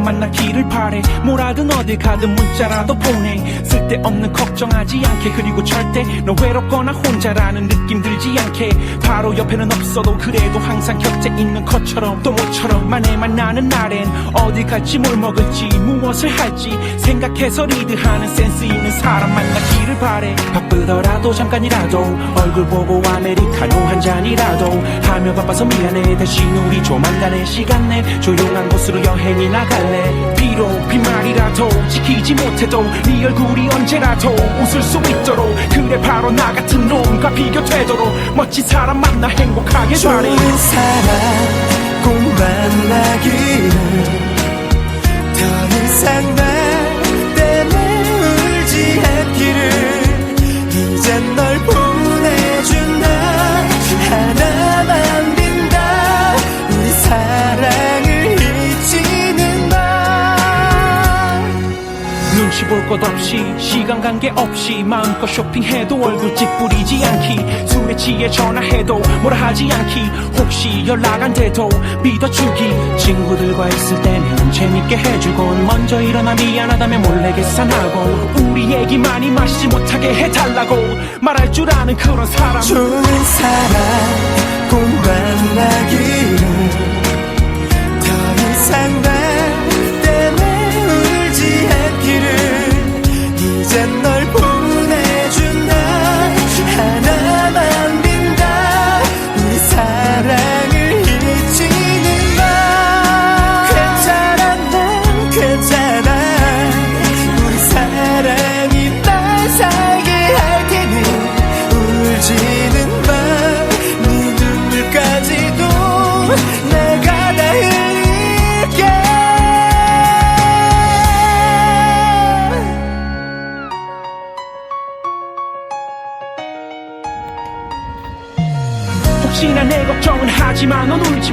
만나기를 바래. 뭐라든 어딜 가든 문자라도 보내. 쓸데없는 걱정하지 않게. 그리고 절대 너 외롭거나 혼자라는 느낌 들지 않게. 바로 옆에는 없어도 그래도 항상 곁에 있는 것처럼 또 모처럼 만에 만나는 날엔 어디 갈지 뭘 먹을지 무엇을 할지 생각해서 리드하는 센스 있는 사람 만나기를 바래. 바쁘더라도 잠깐이라도 얼굴 보고 아메리카노 한 잔이라도 하며 바빠서 미안해. 대신 우리 조만간에 시간 내 조용한 곳으로 여행이 나갈래. 비록 빈 말이라도 지키지 못해도 네 얼굴이 언제라도 웃을 수 있도록. 그래 바로 나 같은 놈과 비교되도록 멋진 사람 만나 행복하게 바래 좋은 사람 꼭 만나기를 더 이상 나 것 없이 시간 관계 없이 마음껏 쇼핑해도 얼굴 찌푸리지 않기. 술에 취해 전화해도 뭐라 하지 않기. 혹시 연락 안 돼도 믿어주기. 친구들과 있을 때는 재밌게 해주곤 먼저 일어나 미안하다며 몰래 계산하고. 우리 얘기 많이 마시지 못하게 해달라고 말할 줄 아는 그런 사람. 좋은 사람 꼭 만나기를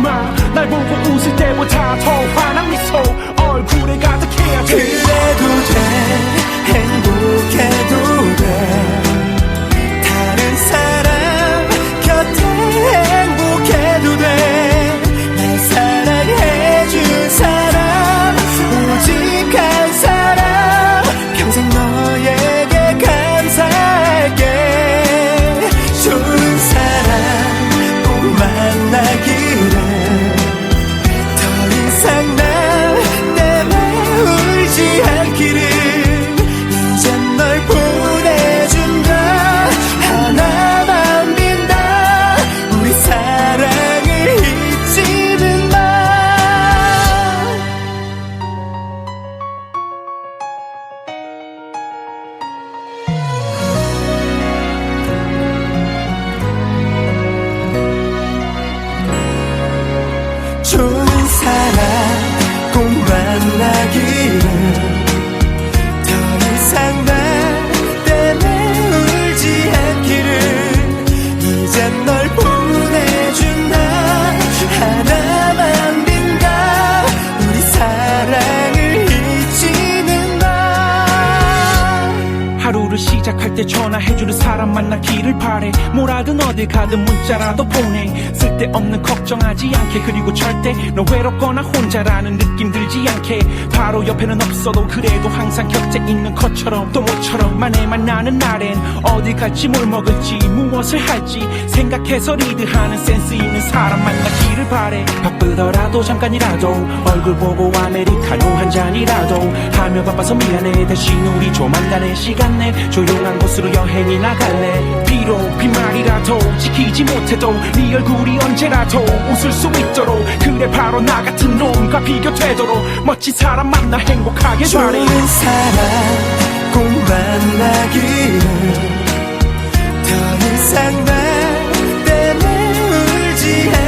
하 때 전화해주는 사람 만나기를 바래. 뭐라든 어딜 가든 문자라도 보내. 쓸데없는 걱정하지 않게. 그리고 절대 너 외롭거나 혼자라는 느낌 들지 않게. 바로 옆에는 없어도 그래도 항상 곁에 있는 것처럼 또 모처럼. 만에 만나는 날엔 어디 갈지 뭘 먹을지 무엇을 할지 생각해서 리드하는 센스 있는 사람 만나기를 바래. 바쁘더라도 잠깐이라도 얼굴 보고 아메리카노 한 잔이라도 하며 바빠서 미안해. 대신 우리 조만간에 시간 내 조용한 곳 으로 여행이 나갈래? 비록 빈말이라도 지키지 못해도 네 얼굴이 언제라도 웃을 수 있도록. 그래 바로 나 같은 놈과 비교되도록. 멋진 사람 만나 행복하게 바래 좋은 사람 꼭 만나기를 더 이상 나 때문에 울지 않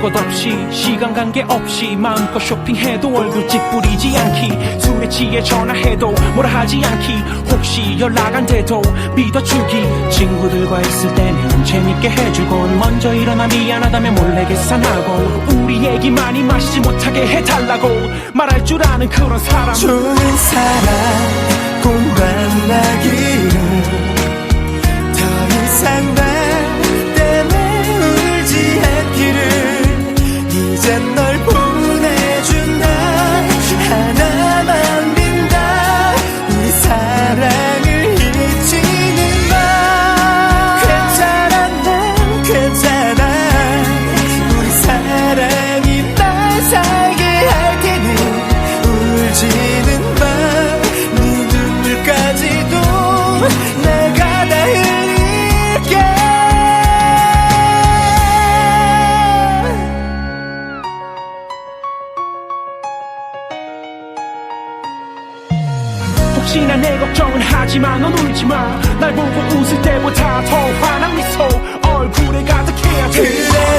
볼 것 없이 시간 관계 없이 마음껏 쇼핑해도 얼굴 찌푸리지 않기. 술에 취해 전화해도 뭐라 하지 않기. 혹시 연락 안 돼도 믿어주기. 친구들과 있을 때면 재밌게 해주곤 먼저 일어나 미안하다며 몰래 계산하고. 우리 얘기 많이 마시지 못하게 해달라고 말할 줄 아는 그런 사람. 좋은 사람 꼭 만나기를. 더 이상 나 울지마. 날 보고 웃을 때보다 더 환한 미소. 얼굴에 가득해야지 그래